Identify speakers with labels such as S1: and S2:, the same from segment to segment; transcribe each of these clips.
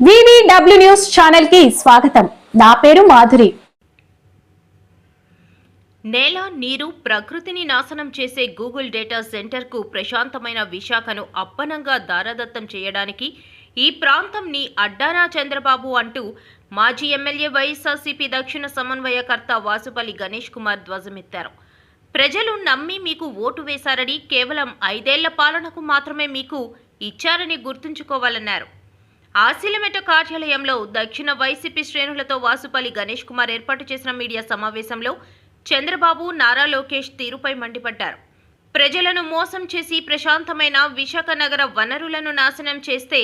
S1: VVW news ఛానల్కి స్వాగతం. నా పేరు మాధురి.
S2: నేల నీరు ప్రకృతిని నాశనం చేసే గూగుల్ డేటా సెంటర్కు ప్రశాంతమైన విశాఖను అప్పనంగా దారదత్తం చేయడానికి ఈ ప్రాంతంని అడ్డానా చంద్రబాబు అంటూ మాజీ ఎమ్మెల్యే వైఎస్ఆర్సీపీ దక్షిణ సమన్వయకర్త వాసుపల్లి గణేష్ కుమార్ ధ్వజమెత్తారు. ప్రజలు నమ్మి మీకు ఓటు వేశారని కేవలం ఐదేళ్ళ పాలనకు మాత్రమే మీకు ఇచ్చారని గుర్తుంచుకోవాలన్నారు. ఆశిలమెట కార్యాలయంలో దక్షిణ వైసీపీ శ్రేణులతో వాసుపల్లి గణేష్ కుమార్ ఏర్పాటు చేసిన మీడియా సమావేశంలో చంద్రబాబు నారా లోకేష్ తీరుపై మండిపడ్డారు. ప్రజలను మోసం చేసి ప్రశాంతమైన విశాఖ నగర వనరులను నాశనం చేస్తే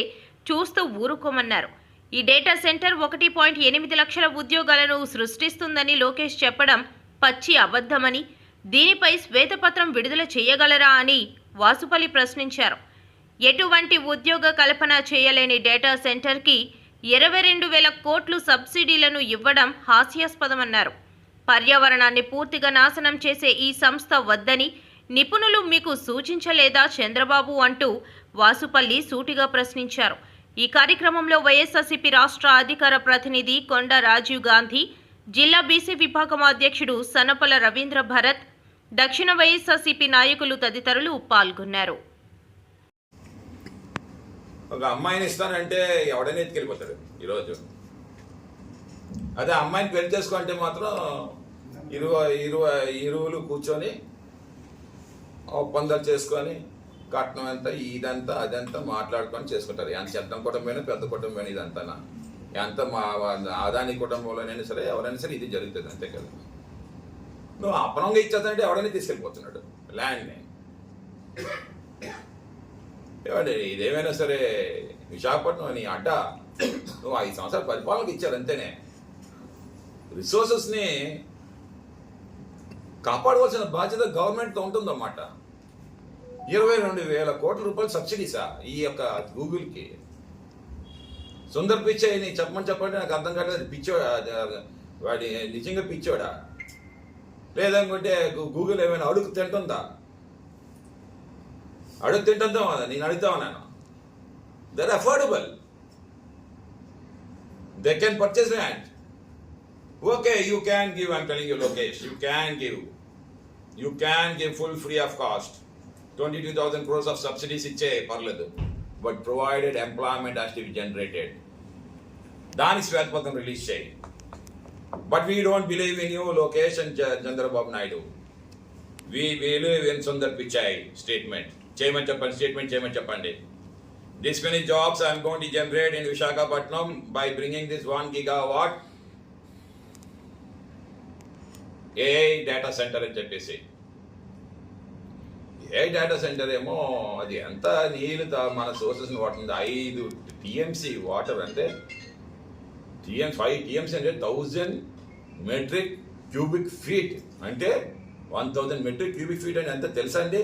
S2: చూస్తూ ఊరుకోమన్నారు. ఈ డేటా సెంటర్ ఒకటి పాయింట్ ఎనిమిది లక్షల ఉద్యోగాలను సృష్టిస్తుందని లోకేష్ చెప్పడం పచ్చి అబద్ధమని దీనిపై శ్వేతపత్రం విడుదల చేయగలరా అని వాసుపల్లి ప్రశ్నించారు. ఎటువంటి ఉద్యోగ కల్పన చేయలేని డేటా సెంటర్కి ఇరవై రెండు వేల కోట్లు సబ్సిడీలను ఇవ్వడం హాస్యాస్పదమన్నారు. పర్యావరణాన్ని పూర్తిగా నాశనం చేసే ఈ సంస్థ వద్దని నిపుణులు మీకు సూచించలేదా చంద్రబాబు అంటూ వాసుపల్లి సూటిగా ప్రశ్నించారు. ఈ కార్యక్రమంలో వైఎస్ఆర్సీపీ రాష్ట్ర అధికార ప్రతినిధి కొండ రాజీవ్ గాంధీ జిల్లా బీసీ విభాగం అధ్యక్షుడు సనపల రవీంద్ర భరత్ దక్షిణ వైఎస్ఆర్సీపీ నాయకులు తదితరులు పాల్గొన్నారు.
S3: ఒక అమ్మాయిని ఇస్తానంటే ఎవడైనా ఎత్తుకెళ్ళిపోతాడు ఈరోజు. అదే అమ్మాయిని పెళ్ళి చేసుకుంటే మాత్రం ఇరువ ఇరువ ఇరువులు కూర్చొని ఒప్పందాలు చేసుకొని కట్నం ఎంత ఇదంతా అదంతా మాట్లాడుకొని చేసుకుంటారు. ఎంత చెత్తం కుటుంబమైనా పెద్ద కుటుంబమైన ఇదంతా ఎంత మా ఆదాని కుటుంబంలోనైనా సరే ఎవరైనా సరే ఇది జరుగుతుంది అంతే కదా. నువ్వు అపనంగా ఇచ్చేదంటే ఎవడైనా తీసుకెళ్ళిపోతున్నాడు. ల్యాండ్ని. ఏమంటే ఇదేమైనా సరే విశాఖపట్నం అని అడ్డ నువ్వు ఐదు సంవత్సరాల పరిపాలనకు ఇచ్చారు అంతేనే. రిసోర్సెస్ని కాపాడవలసిన బాధ్యత గవర్నమెంట్తో ఉంటుందన్నమాట. ఇరవై రెండు వేల కోట్ల రూపాయలు సబ్సిడీసా ఈ యొక్క గూగుల్కి. సుందర్ పిచ్చయ్య నీ చెప్పమని చెప్పండి నాకు అర్థం కాలేదు పిచ్చోడా వాడి నిజంగా పిచ్చోడా? లేదనుకుంటే గూగుల్ ఏమైనా అడుగు తింటుందా? అడుగు తింటుందా నేను అడుగుతా ఉన్నాను there affordable they can purchase land okay you can give I'm telling you Lokesh you can give you can give full free of cost twenty two thousand crores of subsidies ఇచ్చే పర్లేదు but provided employment has to be generated దాని శ్వేతపత్రం release చేయి but we don't believe in you Lokesh and Chandrababu Naidu we believe in Sundar Pichai statement చేయమని చెప్పండి statement చేయమని చెప్పండి. This many jobs I'm going to generate in Visakhapatnam by bringing this one gigawatt AI data centre అని చెప్పేసి. ఏ data centre ఏమో అది ఎంత నీళ్ళు మన సోర్సెస్ని వాడుతుంది? ఐదు టీఎంసీ వాటర్ అంటే టీఎం ఫైవ్ టీఎంసీ అంటే థౌజండ్ మెట్రిక్ క్యూబిక్ ఫీట్ అంటే one thousand metric cubic feet అని ఎంత తెలుసా అండి?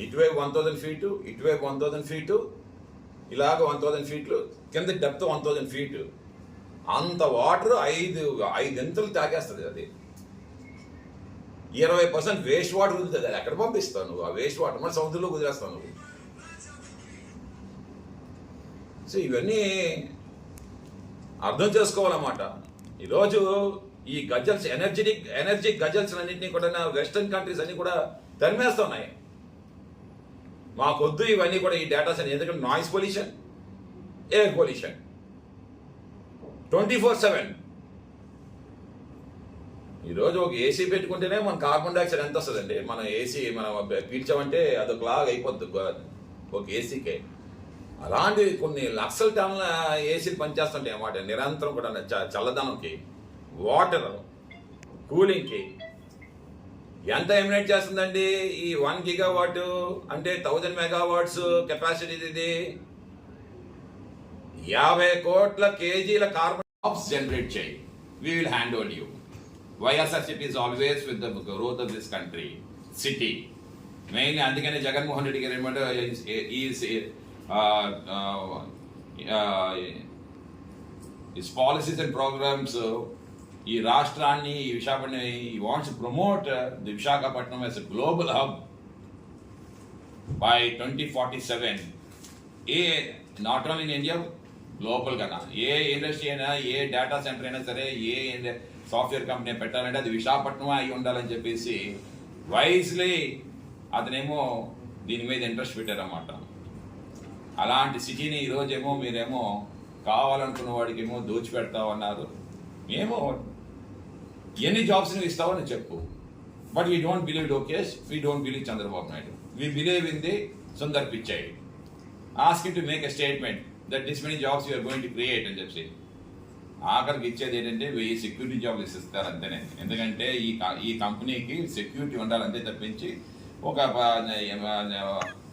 S3: ఇటువైపు వన్ థౌజండ్ ఫీటు ఇటువైపు వన్ థౌజండ్ ఫీటు ఇలాగ వన్ థౌజండ్ ఫీట్లు కింద డెప్త్ వన్ థౌజండ్ ఫీటు అంత వాటర్ ఐదు ఐదు తాగేస్తుంది అది. ఇరవై పర్సెంట్ వేస్ట్ వాటర్ వదులుతుంది అది ఎక్కడ పంపిస్తావు నువ్వు? ఆ వేస్ట్ వాటర్ మన సముద్రంలో కుదిరేస్తావు నువ్వు. సో ఇవన్నీ అర్థం చేసుకోవాలన్నమాట. ఈరోజు ఈ గజల్స్ ఎనర్జెటిక్ ఎనర్జీ గజల్స్ అన్నింటినీ కూడా వెస్టర్న్ కంట్రీస్ అన్ని కూడా తరిమేస్తున్నాయి. మాకొద్దు ఇవన్నీ కూడా ఈ డేటాస్ సెంటర్ ఎందుకంటే noise pollution air pollution twenty four seven ఈరోజు ఒక ఏసీ పెట్టుకుంటేనే మన కార్బన్ డైఆక్సైడ్ ఎంత వస్తుందండి? మనం ఏసీ మనం పీల్చామంటే అదొక లాగా అయిపోద్ది ఒక- ఏసీకే అలాంటి కొన్ని లక్షల టన్నుల ఏసీలు పనిచేస్తుంటాయి అన్నమాట. నిరంతరం కూడా చ- చల్లదనంకి వాటర్ కూలింగ్కి ఎంత ఎమినేట్ చేస్తుందండి? ఈ వన్ గిగావాట్ అంటే థౌజండ్ మెగావాట్స్ కెపాసిటీ ఇది. యాభై కోట్ల కేజీల కార్బన్ ఆఫ్ జనరేట్ చేయి. We will hand over you YSRCP is always with the growth of this country city main అందుకనే జగన్మోహన్ రెడ్డి గారు ఏమంటే is his policies and programmes ఈ రాష్ట్రాన్ని ఈ విశాఖపట్నం ఈ wants promote the Visakhapatnam as global hub by twenty forty seven a not only in India global కదా. A industry అయినా ఏ data centre అయినా సరే ఏ సాఫ్ట్వేర్ కంపెనీ పెట్టాలంటే అది విశాఖపట్నం అయి ఉండాలని చెప్పేసి వైజ్లీ అతనేమో దీని మీద ఇంట్రెస్ట్ పెట్టారన్నమాట. అలాంటి సిటీని ఈరోజేమో మీరేమో కావాలనుకున్న వాడికేమో దోచిపెడతామన్నారు ఏమో ఎన్ని జాబ్స్ నువ్వు ఇస్తావని చెప్పు. But we don't believe Lokesh we don't believe Chandrababu Naidu we believe in the Sundar Pichai ask to make a statement that this many jobs you're going to create అని చెప్పి ఆఖరికి ఇచ్చేది ఏంటంటే వెయ్యి సెక్యూరిటీ జాబ్లు ఇస్తారు అంతేనే. ఎందుకంటే ఈ ఈ కంపెనీకి సెక్యూరిటీ ఉండాలంతే తప్పించి ఒక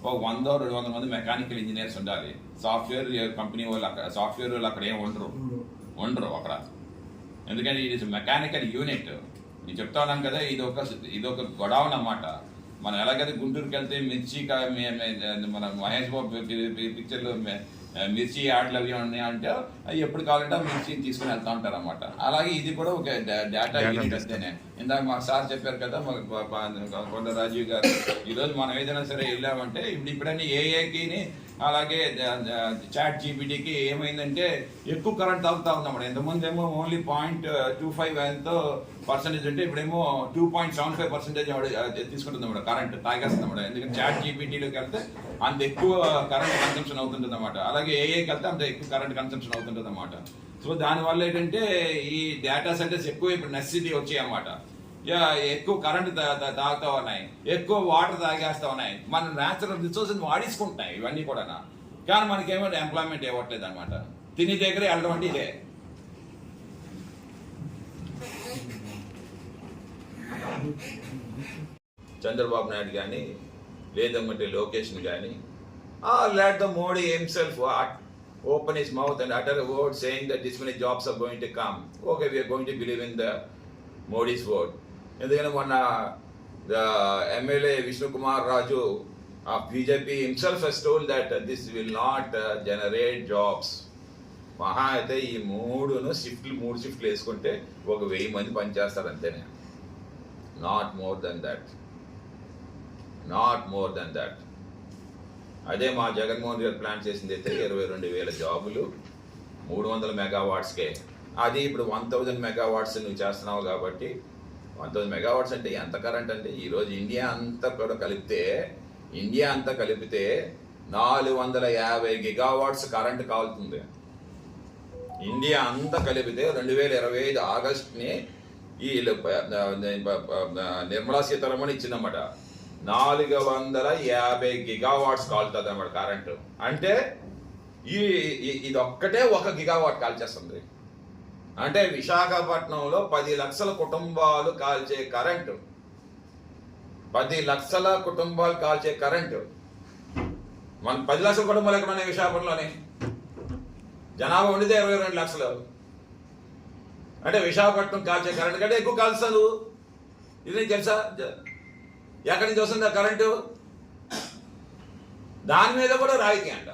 S3: ఒక వంద రెండు వందల మంది మెకానికల్ ఇంజనీర్స్ ఉండాలి. సాఫ్ట్వేర్ కంపెనీ వాళ్ళు అక్కడ సాఫ్ట్వేర్ వాళ్ళు అక్కడ ఏం ఉండరు. ఉండరు అక్కడ. ఎందుకంటే ఇది మెకానికల్ యూనిట్ నేను చెప్తా ఉన్నాను కదా ఇది ఒక ఇది ఒక గొడవన్ అన్నమాట మనం ఎలాగైతే గుంటూరుకి వెళ్తే మిర్చి మన మహేష్ బాబు పిక్చర్లో మిర్చి యాడ్లు అవి ఉన్నాయి అంటే ఎప్పుడు కావాలంటే మిర్చి తీసుకుని వెళ్తా ఉంటారు అనమాట అలాగే ఇది కూడా ఒక డేటా యూనిట్ అంతేనే. ఇందాక మాకు సార్ చెప్పారు కదా మాకు కొండ రాజీవ్ గారు ఈరోజు మనం ఏదైనా సరే వెళ్ళామంటే ఇప్పుడు ఇప్పుడన్నీ ఏఏకి అలాగే చాట్ జీబీటీకి ఏమైందంటే ఎక్కువ కరెంట్ తగ్గుతా ఉందన్నమాట ఇంతకుముందు ఏమో ఓన్లీ పాయింట్ టూ ఫైవ్ ఎంతో పర్సెంటేజ్ ఉంటే ఇప్పుడేమో two point seven five percentage తీసుకుంటుంది అన్నమాట కరెంట్ తాగేస్తుంది అన్నమాట ఎందుకంటే చాట్ జీబీటీలోకి వెళ్తే అంత ఎక్కువ కరెంట్ కన్సంప్షన్ అవుతుంటుంది అన్నమాట అలాగే ఏఏకి వెళ్తే అంత ఎక్కువ కరెంట్ కన్సంప్షన్ అవుతుంటుంది అన్నమాట సో దానివల్ల ఏంటంటే ఈ డేటా సెంటర్స్ ఎక్కువ ఇప్పుడు నెసిటీ వచ్చాయి అన్నమాట ఎక్కువ కరెంట్ తాగుతా ఉన్నాయి. ఎక్కువ వాటర్ తాగేస్తూ ఉన్నాయి. మన న్యాచురల్ రిసోర్సెస్ వాడేసుకుంటున్నాయి ఇవన్నీ కూడా కానీ మనకేమో ఎంప్లాయ్మెంట్ ఇవ్వట్లేదు అనమాట తిని దగ్గరే వెళ్ళడం అంటే ఇదే. చంద్రబాబు నాయుడు కానీ లేదమ్మంటే లోకేష్ కానీ let the Modi himself open his mouth and utter word saying that this many jobs are going to come okay we're going to believe in the Modi's word ఎందుకంటే మొన్న the MLA Vishnukumar Raju BJP himself he's told that this will not generate jobs మహా అయితే ఈ మూడును షిఫ్ట్లు మూడు షిఫ్ట్లు వేసుకుంటే ఒక వెయ్యి మంది పనిచేస్తారు అంతేనే. Not more than that not more than that అదే మా జగన్మోహన్ గారు ప్లాన్ చేసింది అయితే ఇరవై రెండు వేల జాబులు మూడు వందల మెగావాట్స్కే. అది ఇప్పుడు వన్ థౌజండ్ మెగావాట్స్ నువ్వు చేస్తున్నావు కాబట్టి పంతొమ్మిది మెగావాట్స్ అంటే ఎంత కరెంట్ అంటే ఈరోజు ఇండియా అంతా కూడా కలిపితే ఇండియా అంతా కలిపితే నాలుగు వందల యాభై గిగావాట్స్ కరెంట్ కాలుతుంది. ఇండియా అంతా కలిపితే రెండు వేల ఇరవై ఐదు ఆగస్ట్ని ఈ నిర్మలా సీతారామన్ ఇచ్చిందన్నమాట. నాలుగు వందల యాభై గిగావాట్స్ కాలుతుంది అన్నమాట కరెంటు అంటే ఈ ఈ- ఇది ఒక్కటే ఒక గిగావాట్ కాల్చేస్తుంది. అంటే విశాఖపట్నంలో పది లక్షల కుటుంబాలు కాల్చే కరెంటు. పది లక్షల కుటుంబాలు కాల్చే కరెంటు. మన పది లక్షల కుటుంబాలు ఎక్కడ ఉన్నాయి విశాఖపట్నంలోనే? జనాభా ఉండితే ఇరవై రెండు లక్షలు. అంటే విశాఖపట్నం కాల్చే కరెంట్ కంటే ఎక్కువ కాల్స్తాను ఇది నీకు తెలుసా? ఎక్కడి నుంచి వస్తుంది ఆ కరెంటు? దాని మీద కూడా రాయితీ అంట.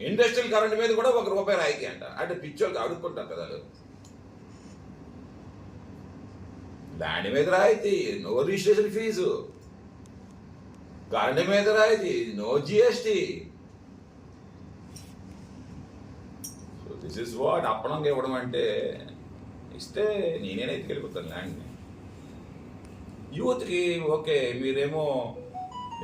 S3: ఇండస్ట్రియల్ కరెంట్ మీద కూడా ఒక రూపాయి రాయితీ అంట. అంటే పిచ్చోళ్ళు అడుక్కుంటారు కదా దాని మీద రాయితీ నో రిజిస్ట్రేషన్ ఫీజు. కరెంట్ మీద రాయితీ no GST. So this is what అప్పనంగా ఇవ్వడం అంటే ఇస్తే నేనే ఎత్తుకెళ్ళిపోతాను ల్యాండ్ని. యూత్కి ఓకే మీరేమో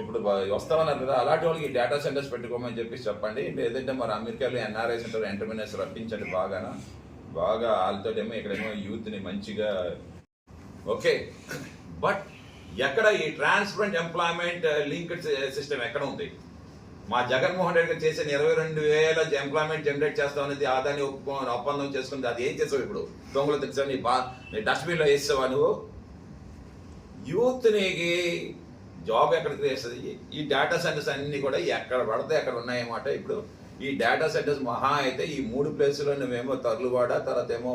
S3: ఇప్పుడు వస్తామన్నారు కదా అలాంటి వాళ్ళకి డేటా సెంటర్స్ పెట్టుకోమని చెప్పేసి చెప్పండి. లేదంటే మరి అమెరికాలో ఎన్ఆర్ఐ సెంటర్ ఎంటర్ప్రినర్స్ రప్పించండి బాగా బాగా వాళ్ళతో ఏమో ఇక్కడేమో యూత్ని మంచిగా ఓకే. బట్ ఎక్కడ ఈ ట్రాన్స్పరెంట్ ఎంప్లాయ్మెంట్ లింక్డ్ సిస్టమ్ ఎక్కడ ఉంది? మా జగన్మోహన్ రెడ్డి గారు చేసిన ఇరవై రెండు వేల ఎంప్లాయ్మెంట్ జనరేట్ చేస్తాం అనేది ఆదాన్ని ఒప్పుకో ఒప్పందం చేసుకుంది. అది ఏం చేసావు ఇప్పుడు? దొంగలు తెచ్చావు నీ బా నీ డస్ట్బిన్లో వేసావా నువ్వు? యూత్ జాబ్ ఎక్కడ చేస్తుంది ఈ డేటా సెంటర్స్ అన్ని కూడా ఎక్కడ పడితే అక్కడ ఉన్నాయన్నమాట ఇప్పుడు. ఈ డేటా సెంటర్స్ మహా అయితే ఈ మూడు ప్లేసుల్లో నువ్వేమో తరులువాడ తర్వాత ఏమో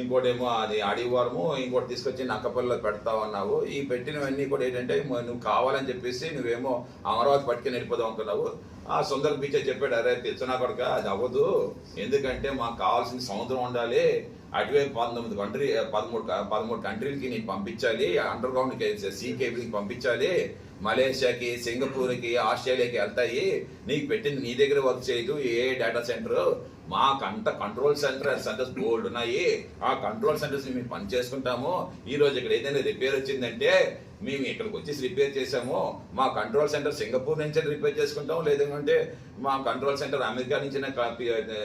S3: ఇంకోటేమో అది అడివారము ఇంకోటి తీసుకొచ్చి నక్కపల్లిలో పెడతావు అన్నావు ఈ పెట్టినవన్నీ కూడా ఏంటంటే నువ్వు కావాలని చెప్పేసి నువ్వేమో అమరావతి పట్టుకుని వెళ్ళిపోదాం అనుకున్నావు ఆ సుందర్ బీచ్ చెప్పాడు అరే తెచ్చునా కొడక అది అవ్వదు. ఎందుకంటే మాకు కావాల్సిన సముద్రం ఉండాలి. అటువైపు పంతొమ్మిది కంట్రీ పదమూడు పదమూడు కంట్రీలకి నీకు పంపించాలి. అండర్ గ్రౌండ్ సీ కేబుల్కి పంపించాలి. మలేషియాకి సింగపూర్కి ఆస్ట్రేలియాకి వెళ్తాయి. నీకు పెట్టింది నీ దగ్గర వర్క్ చేయదు ఏ డేటా సెంటర్. మాకంత కంట్రోల్ సెంటర్ సెంటర్స్ బోల్డ్ ఉన్నాయి. ఆ కంట్రోల్ సెంటర్స్ మేము పని చేసుకుంటాము ఈ రోజు ఇక్కడ ఏదైనా రిపేర్ వచ్చిందంటే మేము ఇక్కడికి వచ్చేసి రిపేర్ చేసాము మా కంట్రోల్ సెంటర్ సింగపూర్ నుంచి రిపేర్ చేసుకుంటాము. లేదంటే మా కంట్రోల్ సెంటర్ అమెరికా నుంచి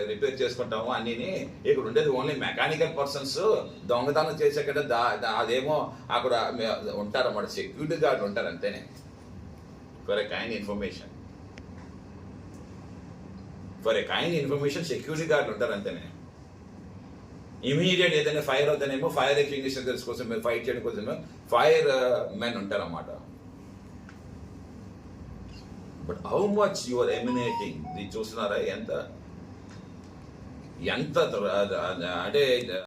S3: రిపేర్ చేసుకుంటాము అన్నీని. ఇక్కడ ఉండేది ఓన్లీ మెకానికల్ పర్సన్స్ దొంగతనం చేసే కదా దా దా- అదేమో అక్కడ ఉంటారన్నమాట. సెక్యూరిటీ గార్డ్ ఉంటారు అంతేనే. For a kind information for a kind information security guard ఉంటారు అంతేనే ఇమీడియట్ ఏదైనా ఫైర్ అవుతానేమో ఫైర్ ఎక్స్టింగ్విషర్స్ కోసం ఫైట్ చేయడం కోసం ఫైర్ uh, మెన్ ఉంటారన్నమాట. But how much your emanating ఇది చూస్తున్నారా? ఎంత? ఎంత uh, uh, అంటే